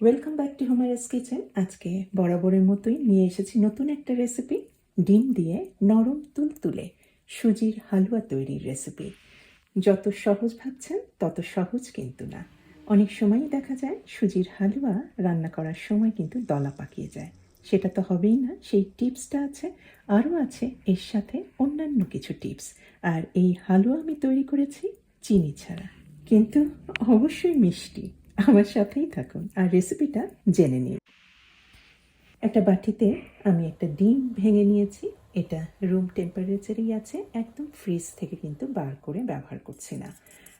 Welcome back to হোমারাস kitchen আজকে বরাবরের মতোই নিয়ে এসেছি নতুন একটা রেসিপি ডিম দিয়ে নরম তুলতুলে সুজির হালুয়া তৈরির রেসিপি যত সহজ ভাবছেন, তত সহজ কিন্তু না। অনেক সময়ই দেখা যায়, সুজির হালুয়া রান্না করার সময় কিন্তু দলা পাকিয়ে যায়। সেটা তো হবেই না, সেই টিপসটা আছে, আরও আছে এর সাথে অন্যান্য কিছু টিপস। আর এই হালুয়া আমি তৈরি করেছি চিনি ছাড়া। কিন্তু অবশ্যই মিষ্টি। আমার সাথেই থাকুন আর রেসিপিটা জেনে নিন। একটা বাটিতে আমি একটা ডিম ভেঙে নিয়েছি। এটা রুম টেম্পারেচারেই আছে, একদম ফ্রিজ থেকে কিন্তু বার করে ব্যবহার করছি না।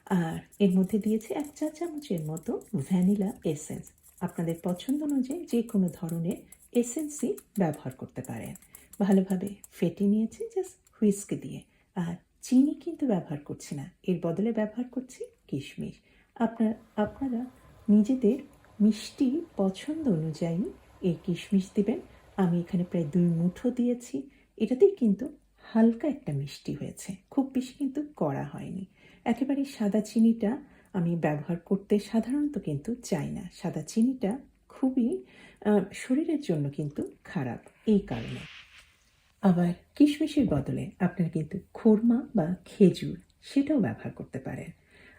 আর এর মধ্যে দিয়েছি এক চা চামচের মতো ভ্যানিলা এসেন্স আপনাদের পছন্দ অনুযায়ী যে কোনো ধরনের এসেন্সই ব্যবহার করতে পারেন। ভালোভাবে ফেটে নিয়েছি জাস্ট হুইস্ক দিয়ে। আর চিনি কিন্তু ব্যবহার করছি না। এর বদলে ব্যবহার করছি কিশমিশ। আপনার, আপনারা নিজেদের মিষ্টি পছন্দ অনুযায়ী এই কিশমিশ দেবেন। আমি এখানে প্রায় দুই মুঠো দিয়েছি। এটাতেই কিন্তু হালকা একটা মিষ্টি হয়েছে। খুব বেশি কিন্তু করা হয়নি। একেবারে সাদা চিনিটা আমি ব্যবহার করতে সাধারণত কিন্তু চাই না। সাদা চিনিটা খুবই শরীরের জন্য কিন্তু খারাপ। এই কারণে। আবার কিশমিশের বদলে আপনারা কিন্তু খোরমা বা খেজুর সেটাও ব্যবহার করতে পারেন।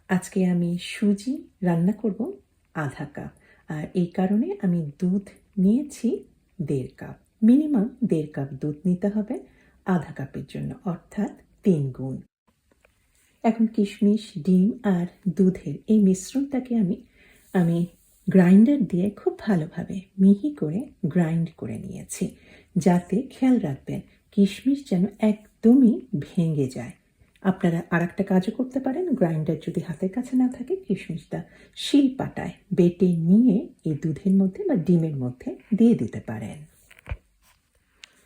আজকে আমি সুজি রান্না করব আধা কাপ। আর এই কারণে আমি দুধ নিয়েছি দেড় কাপ। মিনিমাম দেড় কাপ দুধ নিতে হবে আধা কাপের জন্য, অর্থাৎ তিন গুণ। এখন কিশমিশ, ডিম আর দুধের এই মিশ্রণটাকে আমি আমি গ্রাইন্ডার দিয়ে খুব ভালোভাবে মিহি করে গ্রাইন্ড করে নিয়েছি, যাতে খেয়াল রাখবেন কিশমিশ যেন একদমই ভেঙে যায়। আপনারা আর একটা কাজও করতে পারেন। গ্রাইন্ডার যদি হাতের কাছে না থাকে, কিশমিশটা শিল পাটায় বেটে নিয়ে এই দুধের মধ্যে বা ডিমের মধ্যে দিয়ে দিতে পারেন।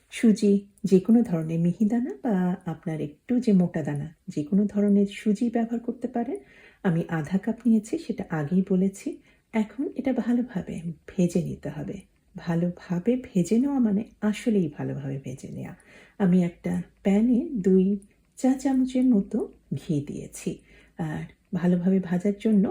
সুজি যে কোনো ধরনের মিহিদানা বা আপনার একটু যে মোটা দানা যে কোনো ধরনের সুজি ব্যবহার করতে পারেন। আমি আধা কাপ নিয়েছি, সেটা আগেই বলেছি। এখন এটা ভালোভাবে ভেজে নিতে হবে। ভালোভাবে ভেজে নেওয়া মানে আসলেই ভালোভাবে ভেজে নেওয়া। আমি একটা প্যানে দুই চা চামচের মতো ঘি দিয়েছি। আর ভালোভাবে ভাজার জন্য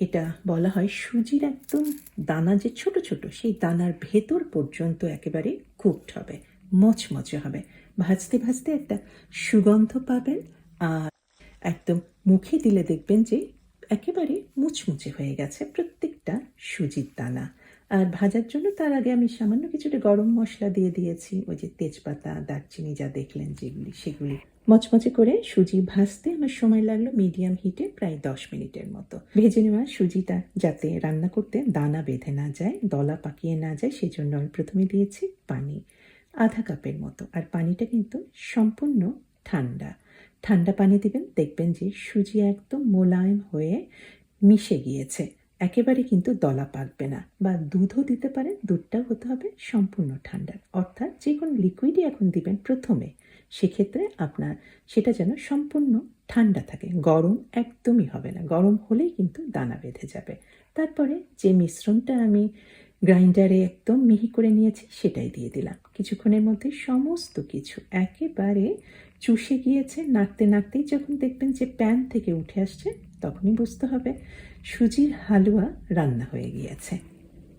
এটা বলা হয় সুজির একদম দানা যে ছোট ছোট, সেই দানার ভেতর পর্যন্ত একেবারে কুকড হবে, মচমচে হবে। ভাজতে ভাজতে একটা সুগন্ধ পাবেন আর একদম মুখে দিলে দেখবেন যে একেবারে মুচমুচে হয়ে গেছে প্রত্যেকটা সুজির দানা। আর ভাজার জন্য তার আগে আমি সামান্য কিছুটা গরম মশলা দিয়ে দিয়েছি। ওই যে তেজপাতা, দারচিনি যা দেখলেন যেগুলি, সেগুলি। মচমচে করে সুজি ভাজতে আমার সময় লাগল মিডিয়াম হিটে প্রায় দশ মিনিটের মতো। ভেজে নেওয়া সুজিটা যাতে রান্না করতে দানা বেঁধে না যায়, দলা পাকিয়ে না যায় সেই জন্য আমি প্রথমে দিয়েছি পানি। আধা কাপের মতো। আর পানিটা কিন্তু সম্পূর্ণ ঠান্ডা। ঠান্ডা পানি দিবেন, দেখবেন যে সুজি একদম মোলায়েম হয়ে মিশে গিয়েছে। একেবারে কিন্তু দলা পাকবে না বা দুধও দিতে পারেন, দুধটাও হতে হবে সম্পূর্ণ ঠান্ডা। অর্থাৎ যে কোনো লিকুইডই এখন দিবেন প্রথমে, সেক্ষেত্রে আপনার সেটা যেন সম্পূর্ণ ঠান্ডা থাকে। গরম একদমই হবে না, গরম হলেই কিন্তু দানা বেঁধে যাবে। তারপরে যে মিশ্রণটা আমি গ্রাইন্ডারে একদম মিহি করে নিয়েছি, সেটাই দিয়ে দিলাম। কিছুক্ষণের মধ্যে সমস্ত কিছু একেবারে চুষে গিয়েছে, নাড়তে, নাড়তেই যখন দেখবেন যে প্যান থেকে উঠে আসছে, তখনই বুঝতে হবে সুজির হালুয়া রান্না হয়ে গিয়েছে।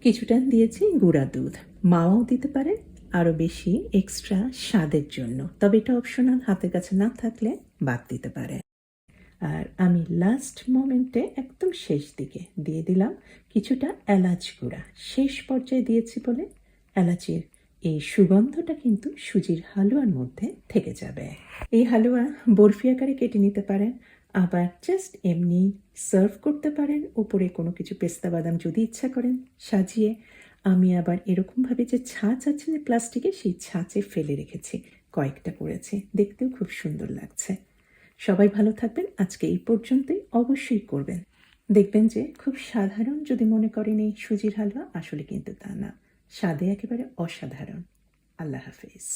কিছুটা দিয়েছি গুঁড়া দুধ। মাও দিতে পারে আরও বেশি এক্সট্রা স্বাদের জন্য। তবে এটা অপশনাল হাতের কাছে না থাকলে বাদ দিতে পারে আর আমি লাস্ট মোমেন্টে একদম শেষ দিকে দিয়ে দিলাম কিছুটা এলাচ গুঁড়া। শেষ পর্যায়ে দিয়েছি বলে এলাচের এই সুগন্ধটা কিন্তু সুজির হালুয়ার মধ্যে থেকে যাবে। এই হালুয়া বরফি আকারে কেটে নিতে পারেন আবার জাস্ট এমনি সার্ভ করতে পারেন, উপরে কোনো কিছু পেস্তা বাদাম যদি ইচ্ছা করেন, সাজিয়ে। আমি আবার এরকমভাবে যে ছাঁচ আছে যে প্লাস্টিকে সেই ছাঁচে ফেলে রেখেছি, কয়েকটা করেছি দেখতেও খুব সুন্দর লাগছে। সবাই ভালো থাকবেন। আজকে এই পর্যন্তই অবশ্যই করবেন। দেখবেন যে খুব সাধারণ যদি মনে করেন এই সুজির হালুয়া, আসলে কিন্তু তা না। স্বাদে একেবারে অসাধারণ। আল্লাহ হাফিজ।